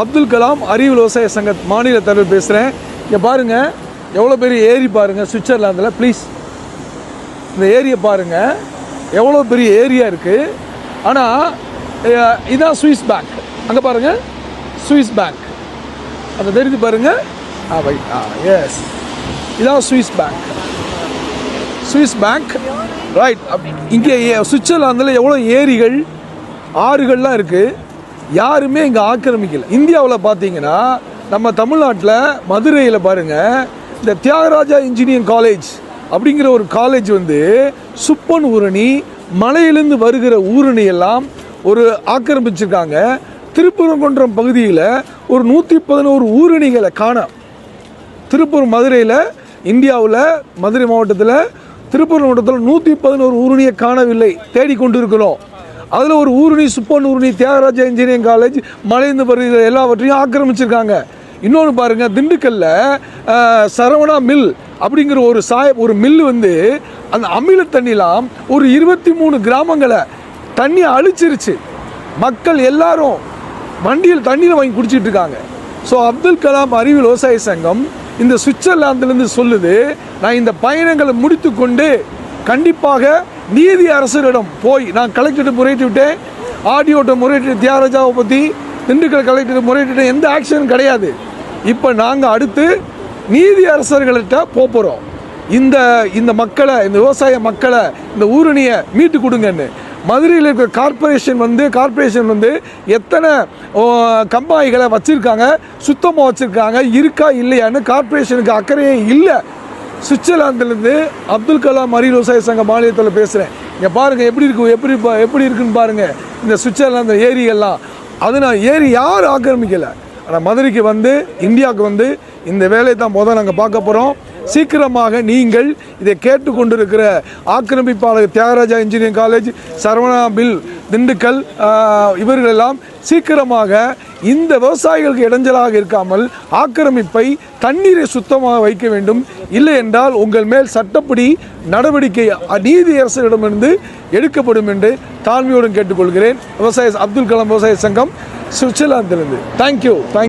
அப்துல் கலாம் அறிவியல் விவசாய சங்க மாநில தலைவர் பேசுகிறேன் இங்கே பாருங்கள் எவ்வளோ பெரிய ஏரி பாருங்கள் சுவிட்சர்லாந்தில் ப்ளீஸ் இந்த ஏரியை பாருங்கள் எவ்வளோ பெரிய ஏரியா இருக்குது ஆனால் இதான் சுவிஸ் பேங்க். அங்கே பாருங்கள் சுவிஸ் பேங்க். அந்த தெரிஞ்சு பாருங்கள் ஆ வை ஆ எஸ் இதான் Swiss bank. Swiss bank right இங்கே சுவிட்சர்லாந்தில் எவ்வளோ ஏரிகள் ஆறுகள்லாம் இருக்குது யாருமே இங்கே ஆக்கிரமிக்கல. இந்தியாவில் பார்த்தீங்கன்னா நம்ம தமிழ்நாட்டில் மதுரையில் பாருங்கள் இந்த தியாகராஜா இன்ஜினியரிங் காலேஜ் அப்படிங்கிற ஒரு காலேஜ் வந்து சுப்பன் ஊரணி மலையிலேருந்து வருகிற ஊரணி எல்லாம் ஒரு ஆக்கிரமிச்சிருக்காங்க. திருப்பரங்குன்றம் பகுதியில் ஒரு நூற்றி பதினோரு ஊரணிகளை காண. திருப்பூர் மதுரையில் இந்தியாவில் மதுரை மாவட்டத்தில் திருப்பூர் மாவட்டத்தில் நூற்றி பதினோரு ஊரணியை காணவில்லை. தேடிக்கொண்டு இருக்கிறோம் அதில் ஒரு ஊருணி சுப்பன் ஊருணி தியாகராஜ இன்ஜினியரிங் காலேஜ் மலைந்து வருகிற எல்லாவற்றையும் ஆக்கிரமிச்சிருக்காங்க. இன்னொன்று பாருங்கள் திண்டுக்கல்லில் சரவணா மில் அப்படிங்கிற ஒரு சாய ஒரு மில் வந்து அந்த அமில தண்ணிலாம் ஒரு இருபத்தி மூணு கிராமங்களை தண்ணி அழிச்சிருச்சு. மக்கள் எல்லாரும் வண்டியில் தண்ணியில் வாங்கி குடிச்சிட்டு இருக்காங்க ஸோ அப்துல் கலாம் அறிவியல் விவசாய சங்கம் இந்த சுவிட்சர்லாந்துலேருந்து சொல்லுது நான் இந்த பயணங்களை முடித்து கொண்டு கண்டிப்பாக நீதி அரசரிடம் போய் நான் கலெக்டர்கிட்ட முறையிட்டு விட்டேன் ஆடியோட்ட முறையிட்டு தியாகராஜாவை பற்றி திண்டுக்கல் கலெக்டர் முறையிட்டு எந்த ஆக்ஷனும் கிடையாது. இப்போ நாங்கள் அடுத்து நீதி அரசர்கள்ட்ட போகிறோம் இந்த இந்த மக்களை இந்த விவசாய மக்களை இந்த ஊரணியை மீட்டு கொடுங்கன்னு. மதுரையில் இருக்கிற கார்ப்பரேஷன் வந்து கார்ப்பரேஷன் வந்து எத்தனை கம்பாய்களை வச்சுருக்காங்க சுத்தமாக வச்சுருக்காங்க இருக்கா இல்லையான்னு கார்பரேஷனுக்கு அக்கறையே இல்லை. சுவிட்சர்லாந்துலேருந்து அப்துல் கலாம் அறிவியல் விவசாய சங்க மாநிலத்தில் பேசுகிறேன் இங்கே பாருங்கள் எப்படி இருக்கு எப்படி பா- எப்படி இருக்குன்னு பாருங்கள் இந்த சுவிட்சர்லாந்து ஏரியெல்லாம் அது நான் ஏரி யாரும் ஆக்கிரமிக்கலை. ஆனால் மதுரைக்கு வந்து இந்தியாவுக்கு வந்து இந்த வேலையை தான் முதல் நாங்கள் பார்க்க போகிறோம் சீக்கிரமாக நீங்கள் இதை கேட்டுக்கொண்டிருக்கிற ஆக்கிரமிப்பாளர் தியாகராஜா இன்ஜினியரிங் காலேஜ் சரவணா பில் திண்டுக்கல் இவர்களெல்லாம் சீக்கிரமாக இந்த விவசாயிகளுக்கு இடைஞ்சலாக இருக்காமல் ஆக்கிரமிப்பை தண்ணீரை சுத்தமாக வைக்க வேண்டும். இல்லை என்றால் உங்கள் மேல் சட்டப்படி நடவடிக்கை நீதி அரசிடமிருந்து எடுக்கப்படும் என்று தாழ்மையோடு கேட்டுக்கொள்கிறேன். விவசாய அப்துல் கலாம் விவசாய சங்கம் சுவிட்சர்லாந்திலிருந்து. Thank you thank